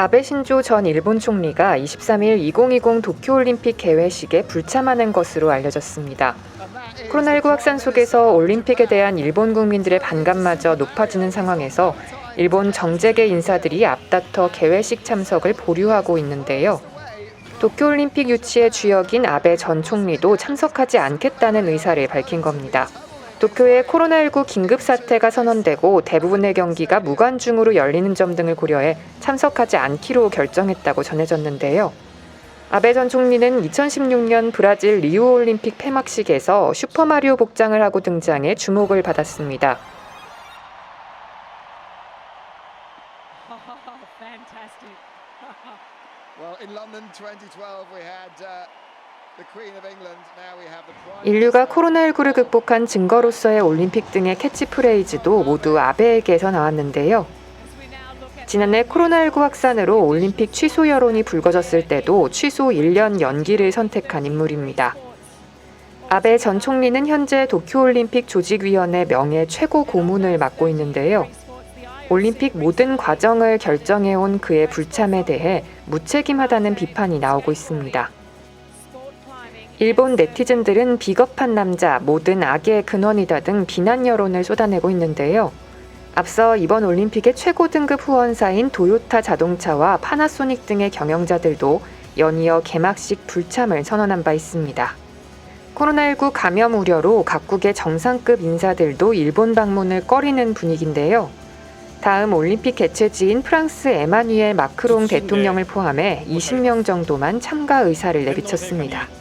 아베 신조 전 일본 총리가 23일 2020 도쿄올림픽 개회식에 불참하는 것으로 알려졌습니다. 코로나19 확산 속에서 올림픽에 대한 일본 국민들의 반감마저 높아지는 상황에서 일본 정재계 인사들이 앞다퉈 개회식 참석을 보류하고 있는데요. 도쿄올림픽 유치의 주역인 아베 전 총리도 참석하지 않겠다는 의사를 밝힌 겁니다. 도쿄에 코로나19 긴급 사태가 선언되고 대부분의 경기가 무관중으로 열리는 점 등을 고려해 참석하지 않기로 결정했다고 전해졌는데요. 아베 전 총리는 2016년 브라질 리우 올림픽 폐막식에서 슈퍼마리오 복장을 하고 등장해 주목을 받았습니다. 인류가 Minister. 코로나19를 극복한 증거로서의 올림픽 등의 캐치프레이즈도 모두 아베에게서 나왔는데요. 지난해 코로나19 확산으로 올림픽 취소 여론이 불거졌을 때도 취소 1년 연기를 선택한 인물입니다. 아베 전 총리는 현재 도쿄올림픽 조직위원회 명예 최고 고문을 맡고 있는데요. 올림픽 모든 과정을 결정해온 그의 불참에 대해 무책임하다는 비판이 나오고 있습니다. 일본 네티즌들은 비겁한 남자, 모든 악의 근원이다 등 비난 여론을 쏟아내고 있는데요. 앞서 이번 올림픽의 최고 등급 후원사인 도요타 자동차와 파나소닉 등의 경영자들도 연이어 개막식 불참을 선언한 바 있습니다. 코로나19 감염 우려로 각국의 정상급 인사들도 일본 방문을 꺼리는 분위기인데요. 다음 올림픽 개최지인 프랑스 에마뉘엘 마크롱 대통령을 포함해 20명 정도만 참가 의사를 내비쳤습니다.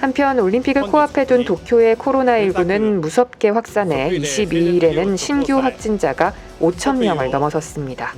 한편 올림픽을 코앞에 둔 도쿄의 코로나19는 무섭게 확산해 22일에는 신규 확진자가 5천 명을 넘어섰습니다.